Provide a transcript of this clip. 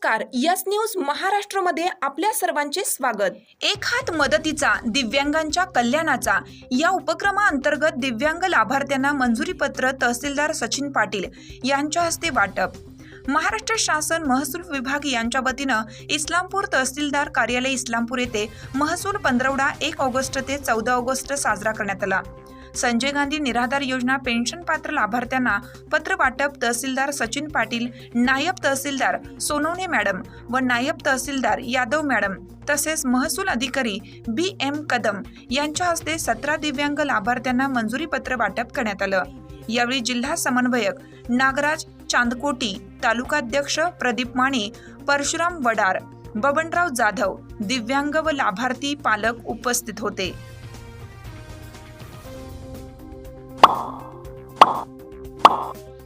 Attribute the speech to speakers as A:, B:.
A: नमस्कार. Yes news महाराष्ट्रमध्ये आपल्या सर्वांचे स्वागत. एक हात मदतीचा दिव्यांगांच्या कल्याणाचा या उपक्रमाअंतर्गत दिव्यांग लाभार्थ्यांना मंजुरीपत्र तहसीलदार सचिन पाटील यांच्या हस्ते वाटप. महाराष्ट्र शासन महसूल विभाग यांच्या वतीनं इस्लामपूर तहसीलदार कार्यालय इस्लामपूर येथे महसूल पंधरवडा एक ऑगस्ट ते चौदा ऑगस्ट साजरा करण्यात आला. संजय गांधी निराधार योजना पेन्शन पात्र लाभार्थ्यांना पत्र वाटप तहसीलदार सचिन पाटील नायब तहसीलदार सोनवणे मॅडम व नायब तहसीलदार यादव मॅडम तसेच महसूल अधिकारी बी एम कदम यांच्या हस्ते सतरा दिव्यांग लाभार्थ्यांना मंजुरी पत्र वाटप करण्यात आलं. यावेळी जिल्हा समन्वयक नागराज चांदकोटी तालुकाध्यक्ष प्रदीप माने परशुराम वडार बबनराव जाधव दिव्यांग व लाभार्थी पालक उपस्थित होते. あっあっ。